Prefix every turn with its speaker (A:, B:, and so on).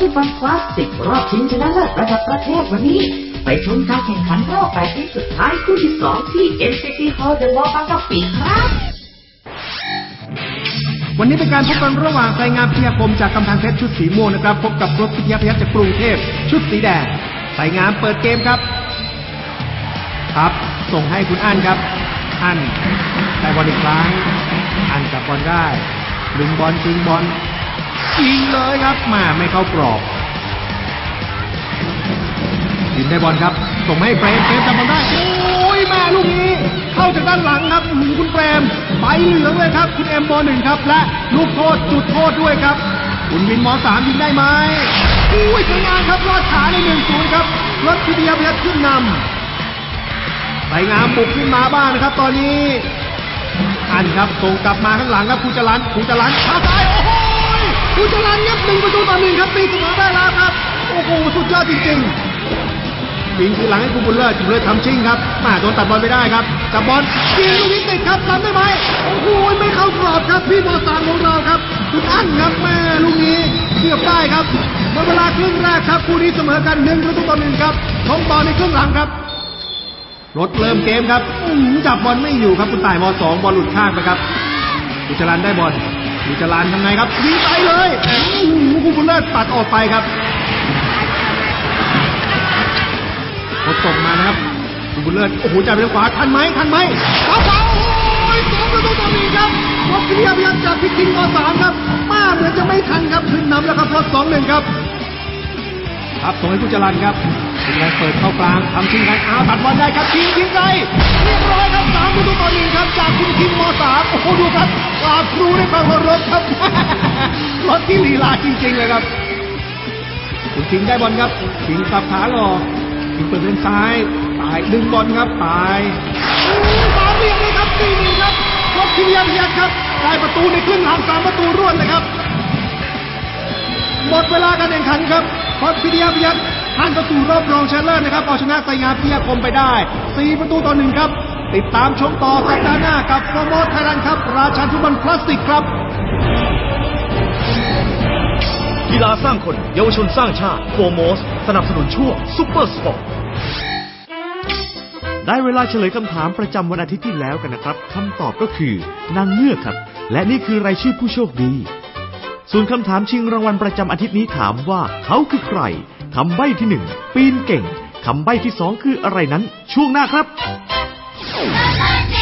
A: ฟุตบอลคลาสสิกรอบชิงชนะเลิศระดับประเทศวันนี้ ไปชมการแข่งขันรอบแปดทีมสุดท้ายคู่ที่สองที่ NCT Hall The Wall บางกะปิครับ
B: วันนี้เป็นการพบกันระหว่างไซงามพิยาคมจากกำแพงเพชรชุดสีม่วงนะครับ พบกับรถพิทยาพยัคฆ์จากกรุงเทพชุดสีแดงไซงามเปิดเกมครับ ครับ ส่งให้คุณอั้นครับ อั้นได้บอลอีกครั้งอั้นจับบอลได้ ดึงบอลชิงบอล ยิงเลยครับมาไม่เข้ากรอบยิงได้บอลครับ ส่งให้เฟรมเฟรมจับบอลได้ โอ้ยแม่ลูกนี้ เข้าจากด้านหลังครับหือคุณเฟรมไปเหลืองเลยครับ คุณเอ็มบอลหนึ่งครับ และลูกโทษจุดโทษด้วยครับ คุณวินมอสามยิงได้ไหมอุ้ยสวยงามครับรอดขาในหนึ่งศูนย์ครับรถพิทยาพยัคฆ์ขึ้นนำไปงามบุกขึ้นมาบ้างนะครับ ตอนนี้อันครับส่งกลับมาข้างหลังครับคุณจรันคุณจรันขาซ้ายโอ้โห คุณจรันครับหนึ่งประตูต่อหนึ่งครับตีเสมอได้แล้วครับ โอ้โหสุดยอดจริงๆยิงคือหลังให้คุณบุญเลิศคุณบุญเลิศทำชิ่งครับมาโดนตัดบอลไม่ได้ครับจับบอลยิงลูกนี้ติดครับทำได้ไหมโอ้โหไม่เข้ากรอบครับพี่มอสามของเราครับคุณอั้นครับแม่ลูกนี้เกือบได้ครับหมดเวลาครึ่งแรกครับคู่นี้เสมอกันหนึ่งประตูต่อหนึ่งครับชมบอลในครึ่งหลังครับรถเริ่มเกมครับจับบอลไม่อยู่ครับคุณต่ายมสองบอลหลุดข้างไปครับกุจรันได้บอล กุจรันทำไงครับยิงไปเลยอื้อหือคุบุญเลิศตัดออกไปครับพอส่งมานะครับคุณบุญเลิศโอ้โหจ่ายไปทางขวาทันไหมทันไหมขวาขวาโอ้ยสองประตูต่อหนึ่งครับรถเรียพยายามจากพิกินมสามครับ มาเหมือนจะไม่ทันครับขึ้นนำแล้วครับรถสองหนึ่งครับครับส่งให้ผู้จรันครับผู้จรันเปิดเข้ากลางทำชิงไกอาตัดบอลได้ครับชิงชิงไกเโอ้โหดูครับกราบครูในความเคารพครับ รถที่ลีลาจริงๆเลยครับคุณคิงได้บอลครับคิงสับขาหลอกคิงเปิดเลนซ้ายตายดึงบอลครับตายสามเรียงเลยครับสี่หนึ่งครับรถที่เยียมยักครับได้ประตูในครึ่งหลังสามประตูรวดเลยครับหมดเวลาการแข่งขันครับพอดพิทยาพยัคฆ์ผ่านเข้าสู่รอบรองชนะเลิศนะครับเอาชนะไซงามพิยาคมไปได้ 4 ประตูต่อหนึ่งครับ ติดตามชมต่อสัปดาห์หน้ากับโปรโมทไทยแลนด์ครับ ราชันฟุตบอลพลาสติกครับ
C: กีฬาสร้างคนเยาวชนสร้างชาติโฟโมส สนับสนุนช่วงซุปเปอร์สปอร์ต
D: ได้เวลาเฉลยคำถามประจำวันอาทิตย์ที่แล้วกันนะครับคำตอบก็คือนางเงือกครับ และนี่คือรายชื่อผู้โชคดีส่วนคำถามชิงรางวัลประจำอาทิตย์นี้ถามว่าเขาคือใครคำใบ้ที่หนึ่งปีนเก่งคำใบ้ที่สองคืออะไรนั้น ช่วงหน้าครับ Mamãe!